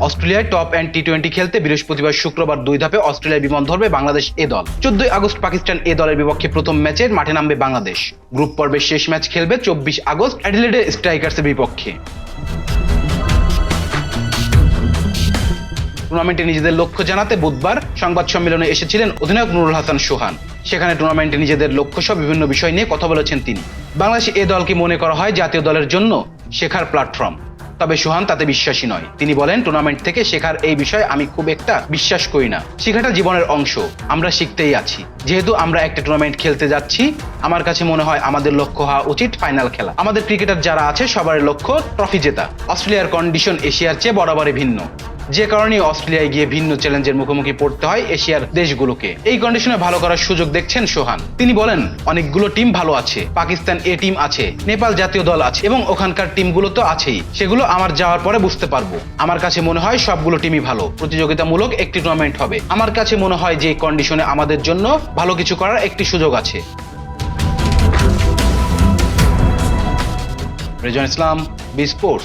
অস্ট্রেলিয়ায় top and T twenty খেলতে বৃহস্পতিবার শুক্রবার দুই ধাপে অস্ট্রেলিয়ার বিমান ধরবে বাংলাদেশ এ দল। চোদ্দই আগস্ট পাকিস্তান এ দলের বিপক্ষে প্রথম ম্যাচের মাঠে নামবে বাংলাদেশ। গ্রুপ পর্বের শেষ ম্যাচ খেলবে চব্বিশ আগস্ট অ্যাডিলেডে স্ট্রাইকার্সের বিপক্ষে। টুর্নামেন্টে নিজেদের লক্ষ্য জানাতে বুধবার সংবাদ সম্মেলনে এসেছিলেন অধিনায়ক নুরুল হাসান সোহান। সেখানে টুর্নামেন্টে নিজেদের লক্ষ্য সহ বিভিন্ন বিষয় নিয়ে কথা বলেছেন তিনি। বাংলাদেশ এ দলকে মনে করা হয় জাতীয় দলের জন্য শেখার প্ল্যাটফর্ম। তবে সুহান তাতে বিশ্বাসী নয়। তিনি বলেন টুর্নামেন্ট থেকে শেখার এই বিষয়ে আমি খুব একটা বিশ্বাস করি না। শেখাটা জীবনের অংশ। আমরা শিখতেই আছি। যেহেতু আমরা একটা টুর্নামেন্ট খেলতে যাচ্ছি, আমার কাছে মনে হয় আমাদের লক্ষ্য হওয়া উচিত ফাইনাল খেলা। আমাদের ক্রিকেটার যারা আছে সবার লক্ষ্য ট্রফি জেতা। অস্ট্রেলিয়ার কন্ডিশন এশিয়ার চেয়ে বরাবরই ভিন্ন। যে কারণে অস্ট্রেলিয়ায় গিয়ে ভিন্ন চ্যালেঞ্জের মুখোমুখি পড়তে হয় এশিয়ার দেশগুলোকে। এই কন্ডিশনে ভালো করার সুযোগ দেখছেন সোহান। তিনি বলেন, অনেকগুলো টিম ভালো আছে, পাকিস্তান এ টিম আছে, নেপাল জাতীয় দল আছে এবং ওখানকার টিমগুলো তো আছেই। সেগুলো আমার যাওয়ার পরে বুঝতে পারব। আমার কাছে মনে হয় সবগুলো টিমই ভালো। প্রতিযোগিতামূলক একটি টুর্নামেন্ট হবে। আমার কাছে মনে হয় যে কন্ডিশনে আমাদের জন্য ভালো কিছু করার একটি সুযোগ আছে। Rezon Islam B sports